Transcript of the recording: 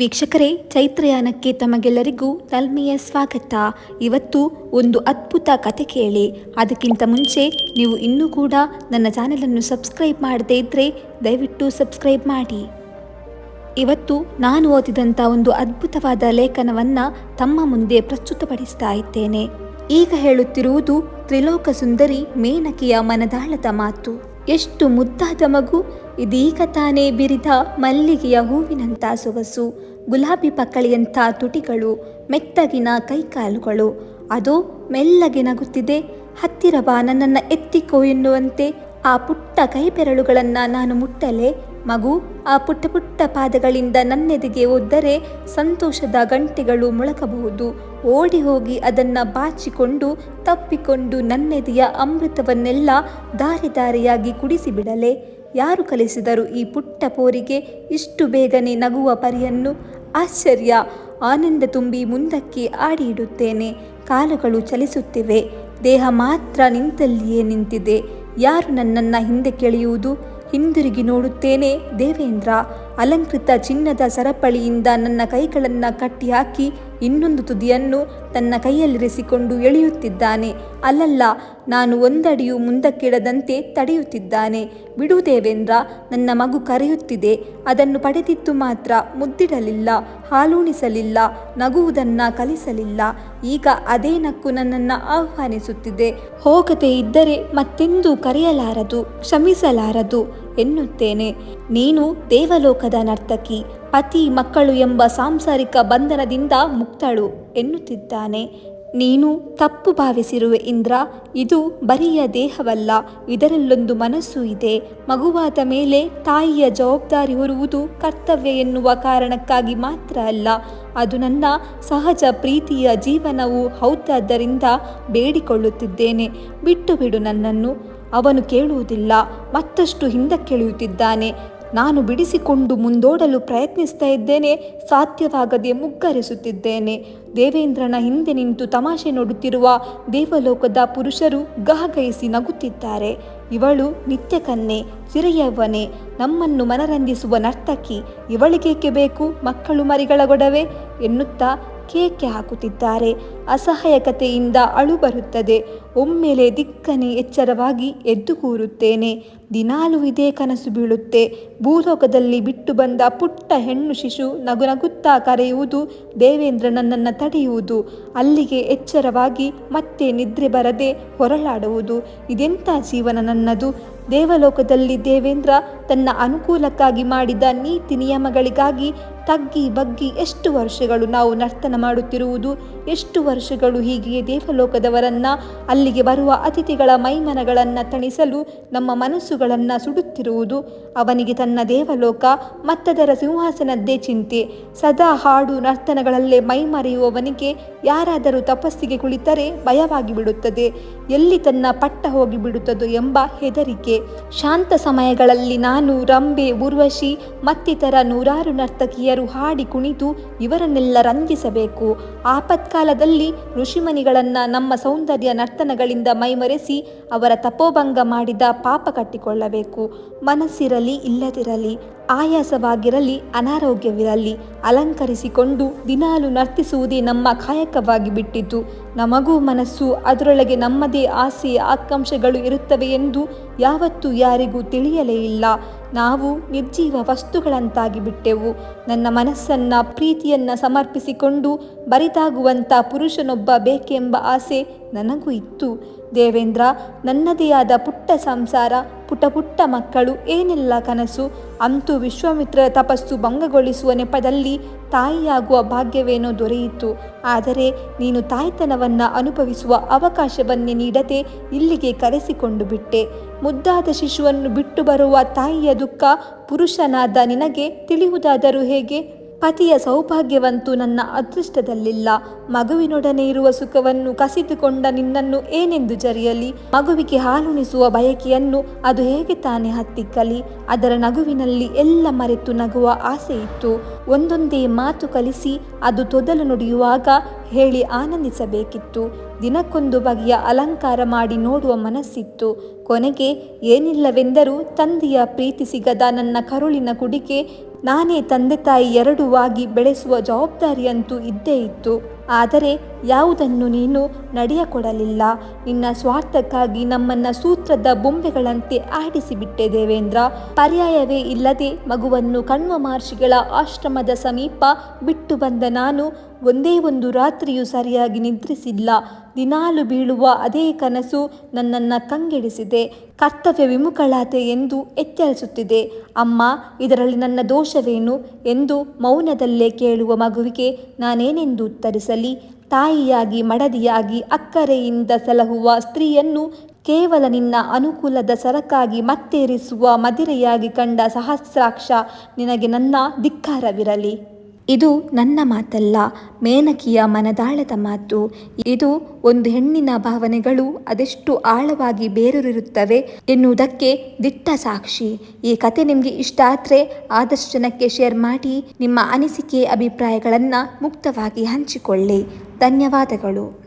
ವೀಕ್ಷಕರೇ, ಚೈತ್ರಯಾನಕ್ಕೆ ತಮಗೆಲ್ಲರಿಗೂ ತಲ್ಮೆಯ ಸ್ವಾಗತ. ಇವತ್ತು ಒಂದು ಅದ್ಭುತ ಕತೆ ಕೇಳಿ. ಅದಕ್ಕಿಂತ ಮುಂಚೆ ನೀವು ಇನ್ನೂ ಕೂಡ ನನ್ನ ಚಾನೆಲನ್ನು ಸಬ್ಸ್ಕ್ರೈಬ್ ಮಾಡದೇ ಇದ್ದರೆ ದಯವಿಟ್ಟು ಸಬ್ಸ್ಕ್ರೈಬ್ ಮಾಡಿ. ಇವತ್ತು ನಾನು ಓದಿದಂಥ ಒಂದು ಅದ್ಭುತವಾದ ಲೇಖನವನ್ನು ತಮ್ಮ ಮುಂದೆ ಪ್ರಸ್ತುತಪಡಿಸ್ತಾ ಇದ್ದೇನೆ. ಈಗ ಹೇಳುತ್ತಿರುವುದು ತ್ರಿಲೋಕ ಸುಂದರಿ ಮೇನಕಿಯ ಮನದಾಳದ ಮಾತು. ಎಷ್ಟು ಮುದ್ದಾದ ಮಗು, ಇದೀಗ ತಾನೇ ಬಿರಿದ ಮಲ್ಲಿಗೆಯ ಹೂವಿನಂಥ ಸೊಗಸು, ಗುಲಾಬಿ ಪಕ್ಕಳಿಯಂಥ ತುಟಿಗಳು, ಮೆತ್ತಗಿನ ಕೈಕಾಲುಗಳು. ಅದು ಮೆಲ್ಲಗೆ ನಗುತ್ತಿದೆ, ಹತ್ತಿರ ಬಾ ನನ್ನನ್ನು ಎತ್ತಿಕೋ ಎನ್ನುವಂತೆ ಆ ಪುಟ್ಟ ಕೈಬೆರಳುಗಳನ್ನು ನಾನು ಮುಟ್ಟಲೆ. ಮಗು, ಆ ಪುಟ್ಟ ಪುಟ್ಟ ಪಾದಗಳಿಂದ ನನ್ನೆದೆಗೆ ಒದ್ದರೆ ಸಂತೋಷದ ಗಂಟೆಗಳು ಮೊಳಕಬಹುದು. ಓಡಿ ಹೋಗಿ ಅದನ್ನು ಬಾಚಿಕೊಂಡು, ತಪ್ಪಿಕೊಂಡು ನನ್ನೆದೆಯ ಅಮೃತವನ್ನೆಲ್ಲ ದಾರಿ ದಾರಿಯಾಗಿ ಕುಡಿಸಿಬಿಡಲೆ. ಯಾರು ಕಲಿಸಿದರು ಈ ಪುಟ್ಟ ಪೋರಿಗೆ ಇಷ್ಟು ಬೇಗನೆ ನಗುವ ಪರಿಯನ್ನು? ಆಶ್ಚರ್ಯ! ಆನಂದ ತುಂಬಿ ಮುಂದಕ್ಕೆ ಆಡಿ ಇಡುತ್ತೇನೆ ಕಾಲುಗಳು ಚಲಿಸುತ್ತಿವೆ. ದೇಹ ಮಾತ್ರ ನಿಂತಲ್ಲಿಯೇ ನಿಂತಿದೆ. ಯಾರು ನನ್ನನ್ನು ಹಿಂದೆ ಕೆಳೆಯುವುದು? ಹಿಂದಿರುಗಿ ನೋಡುತ್ತೇನೆ ದೇವೇಂದ್ರ. ಅಲಂಕೃತ ಚಿನ್ನದ ಸರಪಳಿಯಿಂದ ನನ್ನ ಕೈಗಳನ್ನು ಕಟ್ಟಿಹಾಕಿ ಇನ್ನೊಂದು ತುದಿಯನ್ನು ತನ್ನ ಕೈಯಲ್ಲಿರಿಸಿಕೊಂಡು ಎಳೆಯುತ್ತಿದ್ದಾನೆ. ಅಲ್ಲಲ್ಲ, ನಾನು ಒಂದಡಿಯೂ ಮುಂದಕ್ಕಿಡದಂತೆ ತಡೆಯುತ್ತಿದ್ದಾನೆ. ಬಿಡು ದೇವೇಂದ್ರ, ನನ್ನ ಮಗು ಕರೆಯುತ್ತಿದೆ. ಅದನ್ನು ಪಡೆದಿದ್ದು ಮಾತ್ರ ಮುದ್ದಿಡಲಿಲ್ಲ, ಹಾಲುಣಿಸಲಿಲ್ಲ, ನಗುವುದನ್ನ ಕಲಿಸಲಿಲ್ಲ. ಈಗ ಅದೇ ನಕ್ಕು ನನ್ನನ್ನು ಆಹ್ವಾನಿಸುತ್ತಿದೆ. ಹೋಗದೆ ಇದ್ದರೆ ಮತ್ತೆಂದೂ ಕರೆಯಲಾರದು, ಕ್ಷಮಿಸಲಾರದು ಎನ್ನುತ್ತೇನೆ. ನೀನು ದೇವಲೋಕದ ನರ್ತಕಿ ಪತಿ ಮಕ್ಕಳು ಎಂಬ ಸಾಂಸಾರಿಕ ಬಂಧನದಿಂದ ಮುಕ್ತಳು ಎನ್ನುತ್ತಿದ್ದಾನೆ. ನೀನು ತಪ್ಪು ಭಾವಿಸಿರುವೆ ಇಂದ್ರ. ಇದು ಬರಿಯ ದೇಹವಲ್ಲ, ಇದರಲ್ಲೊಂದು ಮನಸ್ಸು ಇದೆ. ಮಗುವಾದ ಮೇಲೆ ತಾಯಿಯ ಜವಾಬ್ದಾರಿ ಹೊರುವುದು ಕರ್ತವ್ಯ ಎನ್ನುವ ಕಾರಣಕ್ಕಾಗಿ ಮಾತ್ರ ಅಲ್ಲ, ಅದು ನನ್ನ ಸಹಜ ಪ್ರೀತಿಯ ಜೀವನವು ಹೌದಾದ್ದರಿಂದ ಬೇಡಿಕೊಳ್ಳುತ್ತಿದ್ದೇನೆ. ಬಿಟ್ಟು ಬಿಡು ನನ್ನನ್ನು. ಅವನು ಕೇಳುವುದಿಲ್ಲ, ಮತ್ತಷ್ಟು ಹಿಂದಕ್ಕೆಳೆಯುತ್ತಿದ್ದಾನೆ ನಾನು ಬಿಡಿಸಿಕೊಂಡು ಮುಂದೋಡಲು ಪ್ರಯತ್ನಿಸ್ತಾ ಇದ್ದೇನೆ, ಸಾಧ್ಯವಾಗದೆ ಮುಗ್ಗರಿಸುತ್ತಿದ್ದೇನೆ. ದೇವೇಂದ್ರನ ಹಿಂದೆ ನಿಂತು ತಮಾಷೆ ನೋಡುತ್ತಿರುವ ದೇವಲೋಕದ ಪುರುಷರು ಗಹಗಯಿಸಿ ನಗುತ್ತಿದ್ದಾರೆ. ಇವಳು ನಿತ್ಯಕನ್ನೆ ಚಿರಯವ್ವನೆ ನಮ್ಮನ್ನು ಮನರಂಜಿಸುವ ನರ್ತಕಿ, ಇವಳಿಗೇಕೆ ಬೇಕು ಮಕ್ಕಳು ಮರಿಗಳ ಗೊಡವೆ ಎನ್ನುತ್ತಾ ಕೇಕೆ ಹಾಕುತ್ತಿದ್ದಾರೆ. ಅಸಹಾಯಕತೆಯಿಂದ ಅಳು ಬರುತ್ತದೆ ಒಮ್ಮೆಲೆ ದಿಕ್ಕನೆ ಎಚ್ಚರವಾಗಿ ಎದ್ದು ಕೂರುತ್ತೇನೆ. ದಿನಾಲೂ ಇದೇ ಕನಸು ಬೀಳುತ್ತೆ. ಭೂಲೋಕದಲ್ಲಿ ಬಿಟ್ಟು ಬಂದ ಪುಟ್ಟ ಹೆಣ್ಣು ಶಿಶು ನಗು ನಗುತ್ತಾ ಕರೆಯುವುದು ದೇವೇಂದ್ರ ನನ್ನನ್ನು ತಡೆಯುವುದು. ಅಲ್ಲಿಗೆ ಎಚ್ಚರವಾಗಿ ಮತ್ತೆ ನಿದ್ರೆ ಬರದೆ ಹೊರಳಾಡುವುದು. ಇದೆಂಥ ಜೀವನ ನನ್ನದು? ದೇವಲೋಕದಲ್ಲಿ ದೇವೇಂದ್ರ ತನ್ನ ಅನುಕೂಲಕ್ಕಾಗಿ ಮಾಡಿದ ನೀತಿ ನಿಯಮಗಳಿಗಾಗಿ ತಗ್ಗಿ ಬಗ್ಗಿ ಎಷ್ಟು ವರ್ಷಗಳು ನಾವು ನರ್ತನ ಮಾಡುತ್ತಿರುವುದು, ಎಷ್ಟು ವರ್ಷಗಳು ಹೀಗೆಯೇ ದೇವಲೋಕದವರನ್ನ, ಅಲ್ಲಿಗೆ ಬರುವ ಅತಿಥಿಗಳ ಮೈಮನಗಳನ್ನು ತಣಿಸಲು ನಮ್ಮ ಮನಸ್ಸುಗಳನ್ನು ಸುಡುತ್ತಿರುವುದು, ಅವನಿಗೆ ತನ್ನ ದೇವಲೋಕ, ಮತ್ತದರ ಸಿಂಹಾಸನದ್ದೇ ಚಿಂತೆ. ಸದಾ ಹಾಡು ನರ್ತನಗಳಲ್ಲೇ ಮೈಮರೆಯುವವನಿಗೆ ಯಾರಾದರೂ ತಪಸ್ಸಿಗೆ ಕುಳಿತರೆ ಭಯವಾಗಿ ಬಿಡುತ್ತದೆ ಎಲ್ಲಿ ತನ್ನ ಪಟ್ಟ ಹೋಗಿ ಬಿಡುತ್ತದೋ ಎಂಬ ಹೆದರಿಕೆ. ಶಾಂತ ಸಮಯಗಳಲ್ಲಿ ನಾನು, ರಂಬೆ, ಉರ್ವಶಿ, ಮತ್ತಿತರ ನೂರಾರು ನರ್ತಕಿಯರು ಹಾಡಿ ಕುಣಿತು ಇವರನ್ನೆಲ್ಲ ರಂಜಿಸಬೇಕು. ಆಪತ್ಕಾಲದಲ್ಲಿ ಋಷಿಮನಿಗಳನ್ನು ನಮ್ಮ ಸೌಂದರ್ಯ ನರ್ತನಗಳಿಂದ ಮೈಮರೆಸಿ ಅವರ ತಪೋಭಂಗ ಮಾಡಿದ ಪಾಪ ಕಟ್ಟಿಕೊಳ್ಳಬೇಕು. ಮನಸ್ಸಿರಲಿ, ಇಲ್ಲದಿರಲಿ ಆಯಾಸವಾಗಿರಲಿ, ಅನಾರೋಗ್ಯವಿರಲಿ, ಅಲಂಕರಿಸಿಕೊಂಡು ದಿನಾಲು ನರ್ತಿಸುವುದೇ ನಮ್ಮ ಕಾಯಕವಾಗಿ ಬಿಟ್ಟಿತು. ನಮಗೂ ಮನಸ್ಸು ಅದರೊಳಗೆ ನಮ್ಮದೇ ಆಸೆ ಆಕಾಂಕ್ಷೆಗಳು ಇರುತ್ತವೆ ಎಂದು ಯಾವತ್ತೂ ಯಾರಿಗೂ ತಿಳಿಯಲೇ ಇಲ್ಲ. ನಾವು ನಿರ್ಜೀವ ವಸ್ತುಗಳಂತಾಗಿ ಬಿಟ್ಟೆವು. ನನ್ನ ಮನಸ್ಸನ್ನ, ಪ್ರೀತಿಯನ್ನ ಸಮರ್ಪಿಸಿಕೊಂಡು ಬರಿದಾಗುವಂಥ ಪುರುಷನೊಬ್ಬ ಬೇಕೆಂಬ ಆಸೆ ನನಗೂ ಇತ್ತು. ದೇವೇಂದ್ರ, ನನ್ನದೇ ಆದ ಪುಟ್ಟ ಸಂಸಾರ ಪುಟ ಪುಟ್ಟ ಮಕ್ಕಳು, ಏನೆಲ್ಲ ಕನಸು? ಅಂತೂ ವಿಶ್ವಾಮಿತ್ರ ತಪಸ್ಸು ಭಂಗಗೊಳಿಸುವ ನೆಪದಲ್ಲಿ ತಾಯಿಯಾಗುವ ಭಾಗ್ಯವೇನೋ ದೊರೆಯಿತು. ಆದರೆ ನೀನು ತಾಯ್ತನವನ್ನು ಅನುಭವಿಸುವ ಅವಕಾಶವನ್ನೇ ನೀಡದೆ ಇಲ್ಲಿಗೆ ಕರೆಸಿಕೊಂಡು ಬಿಟ್ಟೆ. ಮುದ್ದಾದ ಶಿಶುವನ್ನು ಬಿಟ್ಟು ಬರುವ ತಾಯಿಯ ದುಃಖ ಪುರುಷನಾದ ನಿನಗೆ ತಿಳಿಯುವುದಾದರೂ ಹೇಗೆ? ಪತಿಯ ಸೌಭಾಗ್ಯವಂತೂ ನನ್ನ ಅದೃಷ್ಟದಲ್ಲಿಲ್ಲ. ಮಗುವಿನೊಡನೆ ಇರುವ ಸುಖವನ್ನು ಕಸಿದುಕೊಂಡ ನಿನ್ನನ್ನು ಏನೆಂದು ಜರಿಯಲಿ? ಮಗುವಿಗೆ ಹಾಲುಣಿಸುವ ಬಯಕೆಯನ್ನು ಅದು ಹೇಗೆ ತಾನೇ ಹತ್ತಿಕ್ಕಲಿ? ಅದರ ನಗುವಿನಲ್ಲಿ ಎಲ್ಲ ಮರೆತು ನಗುವ ಆಸೆ ಇತ್ತು. ಒಂದೊಂದೇ ಮಾತು ಕಲಿಸಿ ಅದು ತೊದಲು ನುಡಿಯುವಾಗ ಹೇಳಿ ಆನಂದಿಸಬೇಕಿತ್ತು. ದಿನಕ್ಕೊಂದು ಬಗೆಯ ಅಲಂಕಾರ ಮಾಡಿ ನೋಡುವ ಮನಸ್ಸಿತ್ತು. ಕೊನೆಗೆ ಏನಿಲ್ಲವೆಂದರೂ ತಂದೆಯ ಪ್ರೀತಿ ಸಿಗದ ನನ್ನ ಕರುಳಿನ ಕುಡಿಕೆ ನಾನೇ ತಂದೆ ತಾಯಿ ಎರಡೂ ಆಗಿ ಬೆಳೆಸುವ ಜವಾಬ್ದಾರಿಯಂತೂ ಇದ್ದೇ ಇತ್ತು. ಆದರೆ ಯಾವುದನ್ನು ನೀನು ನಡೆಯಕೊಡಲಿಲ್ಲ? ನಿನ್ನ ಸ್ವಾರ್ಥಕ್ಕಾಗಿ ನಮ್ಮನ್ನ ಸೂತ್ರದ ಬೊಂಬೆಗಳಂತೆ ಆಡಿಸಿಬಿಟ್ಟೆ ದೇವೇಂದ್ರ. ಪರ್ಯಾಯವೇ ಇಲ್ಲದೆ ಮಗುವನ್ನು ಕಣ್ವ ಮಹರ್ಷಿಗಳ ಆಶ್ರಮದ ಸಮೀಪ ಬಿಟ್ಟು ಬಂದ ನಾನು ಒಂದೇ ಒಂದು ರಾತ್ರಿಯೂ ಸರಿಯಾಗಿ ನಿದ್ರಿಸಿಲ್ಲ. ದಿನಾಲು ಬೀಳುವ ಅದೇ ಕನಸು ನನ್ನನ್ನು ಕಂಗೆಡಿಸಿದೆ. ಕರ್ತವ್ಯ ವಿಮುಖಳಾತೆ ಎಂದು ಎಚ್ಚರಿಸುತ್ತಿದೆ. ಅಮ್ಮ, ಇದರಲ್ಲಿ ನನ್ನ ದೋಷವೇನು? ಎಂದು ಮೌನದಲ್ಲೇ ಕೇಳುವ ಮಗುವಿಗೆ ನಾನೇನೆಂದು ಉತ್ತರಿಸಲಿ? ತಾಯಿಯಾಗಿ ಮಡದಿಯಾಗಿ ಅಕ್ಕರೆಯಿಂದ ಸಲಹುವ ಸ್ತ್ರೀಯನ್ನು ಕೇವಲ ನಿನ್ನ ಅನುಕೂಲದ ಸರಕಾಗಿ ಮತ್ತೇರಿಸುವ ಮದಿರೆಯಾಗಿ ಕಂಡ ಸಹಸ್ರಾಕ್ಷ ನಿನಗೆ ನನ್ನ ಧಿಕ್ಕಾರವಿರಲಿ. ಇದು ನನ್ನ ಮಾತಲ್ಲ, ಮೇನಕಿಯ ಮನದಾಳದ ಮಾತು. ಇದು ಒಂದು ಹೆಣ್ಣಿನ ಭಾವನೆಗಳು ಅದೆಷ್ಟು ಆಳವಾಗಿ ಬೇರೂರಿರುತ್ತವೆ ಎನ್ನುವುದಕ್ಕೆ ದಿಟ್ಟ ಸಾಕ್ಷಿ. ಈ ಕತೆ ನಿಮಗೆ ಇಷ್ಟ ಆದರೆ ಆದಷ್ಟು ಜನಕ್ಕೆ ಶೇರ್ ಮಾಡಿ, ನಿಮ್ಮ ಅನಿಸಿಕೆ, ಅಭಿಪ್ರಾಯಗಳನ್ನು ಮುಕ್ತವಾಗಿ ಹಂಚಿಕೊಳ್ಳಿ. ಧನ್ಯವಾದಗಳು.